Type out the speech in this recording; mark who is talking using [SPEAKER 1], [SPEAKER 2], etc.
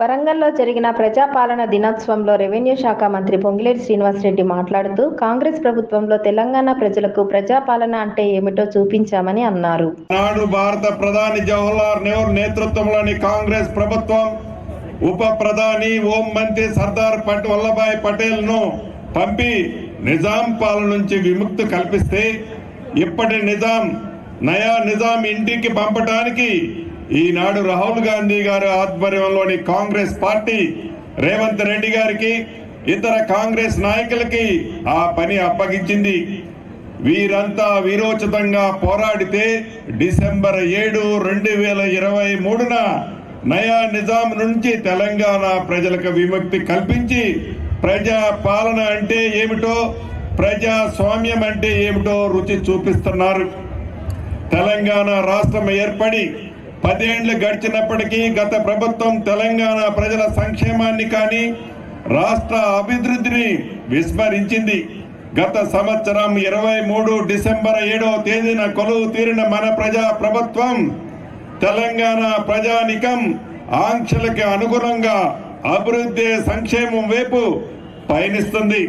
[SPEAKER 1] వరంగల్లో జరిగిన ప్రజాపాలన దినోత్సవంలో రెవెన్యూ శాఖ మంత్రి పొంగిలేటి శ్రీనివాసరెడ్డి మాట్లాడుతూ కాంగ్రెస్ ప్రభుత్వంలో తెలంగాణ ప్రజలకు ప్రజాపాలన అంటే ఏమిటో చూపించామని అన్నారు.
[SPEAKER 2] నాడు భారత ప్రధాని జవహర్లాల్ నెహ్రూ నేతృత్వంలోని కాంగ్రెస్ ప్రభుత్వం ఉప ప్రధాని హోం మంత్రి సర్దార్ పట్ వల్లభాయ్ పటేల్ను పంపి నిజాం పాలన నుంచి విముక్తి కల్పిస్తే ఇప్పటి నిజాం నయా నిజాం ఇంటికి పంపటానికి ఈనాడు రాహుల్ గాంధీ గారి ఆధ్వర్యంలోని కాంగ్రెస్ పార్టీ రేవంత్ రెడ్డి గారికి ఇతర కాంగ్రెస్ నాయకులకి ఆ పని అప్పగించింది. వీరంతా వీరోచితంగా పోరాడితే డిసెంబర్ ఏడు రెండు వేల ఇరవై మూడున నయా నిజాం నుంచి తెలంగాణ ప్రజలకు విముక్తి కల్పించి ప్రజా పాలన అంటే ఏమిటో ప్రజాస్వామ్యం అంటే ఏమిటో రుచి చూపిస్తున్నారు. తెలంగాణ రాష్ట్రం ఏర్పడి పదేండ్లు గడిచినప్పటికీ గత ప్రభుత్వం తెలంగాణ ప్రజల సంక్షేమాన్ని కానీ రాష్ట్ర అభివృద్ధిని విస్మరించింది. గత సంవత్సరం ఇరవై మూడు డిసెంబర్ ఏడవ తేదీన కొలువు తీరిన మన ప్రజా ప్రభుత్వం తెలంగాణ ప్రజానికం ఆంక్షలకి అనుగుణంగా అభివృద్ధి సంక్షేమం వైపు పయనిస్తుంది.